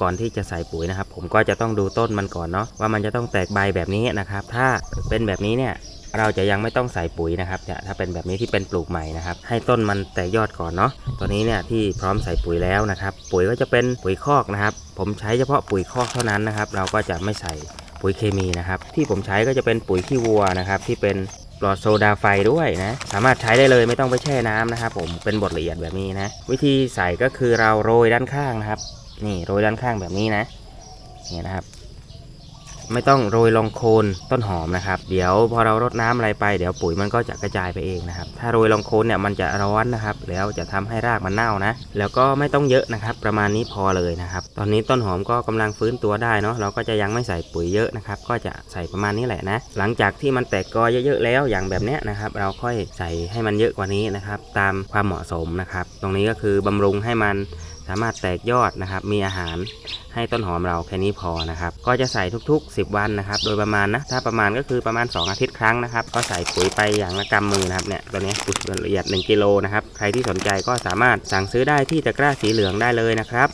ก่อนที่จะใส่ปุ๋ยนะครับ ผมก็จะต้องดูต้นมันก่อนเนาะว่ามันจะต้องแตกใบแบบนี้นะครับ ถ้าเป็นแบบนี้เนี่ยเราจะยังไม่ต้องใส่ปุ๋ยนะครับเนี่ยถ้าเป็นแบบนี้ที่เป็นปลูกใหม่นะครับ ให้ต้นมันแตกยอดก่อนเนาะตัวนี้เนี่ยที่พร้อมใส่ปุ๋ยแล้วนะครับ ปุ๋ยก็จะเป็นปุ๋ยคอกนะครับ ผมใช้เฉพาะปุ๋ยคอกเท่านั้นนะครับ เราก็จะไม่ใส่ปุ๋ยเคมีนะครับ ที่ผมใช้ก็จะเป็นปุ๋ยขี้วัวนะครับที่เป็นปลอดโซดาไฟด้วยนะ สามารถใช้ได้เลยไม่ต้องไปแช่น้ำนะครับผมเป็นบทละเอียดแบบนี้นะ วิธีใส่ก็คือเราโรยด้านข้างนะครับ นี่โรยด้านข้างแบบนี้นะนี่นะครับ ไม่ต้องโรยลงโคนต้นหอมนะครับ เดี๋ยวพอเรารดน้ำอะไรไปเดี๋ยวปุ๋ยมันก็จะกระจายไปเองนะครับ ถ้าโรยลงโคนเนี่ยมันจะร้อนนะครับ แล้วจะทำให้รากมันเน่านะ แล้วก็ไม่ต้องเยอะนะครับ ประมาณนี้พอเลยนะครับ ตอนนี้ต้นหอมก็กำลังฟื้นตัวได้เนาะเราก็จะยังไม่ใส่ปุ๋ยเยอะนะครับ ก็จะใส่ประมาณนี้แหละนะ หลังจากที่มันแตกกอเยอะๆแล้วอย่างแบบเนี้ยนะครับ เราค่อยใส่ให้มันเยอะกว่านี้นะครับ ตามความเหมาะสมนะครับ ตรงนี้ก็คือบำรุงให้มัน สามารถแตกยอดนะครับ มีอาหารให้ต้นหอมเราแค่นี้พอนะครับ ก็จะใส่ทุกๆ 10 วันนะครับ โดยประมาณนะ ถ้าประมาณก็คือประมาณ 2 อาทิตย์ครั้งนะครับ ก็ใส่ปุ๋ยไปอย่างละกำมือนะครับ เนี่ย ตัวนี้ปุ๋ยละเอียด 1 กิโลนะครับ ใครที่สนใจก็สามารถสั่งซื้อได้ที่ตะกร้าสีเหลืองได้เลยนะครับ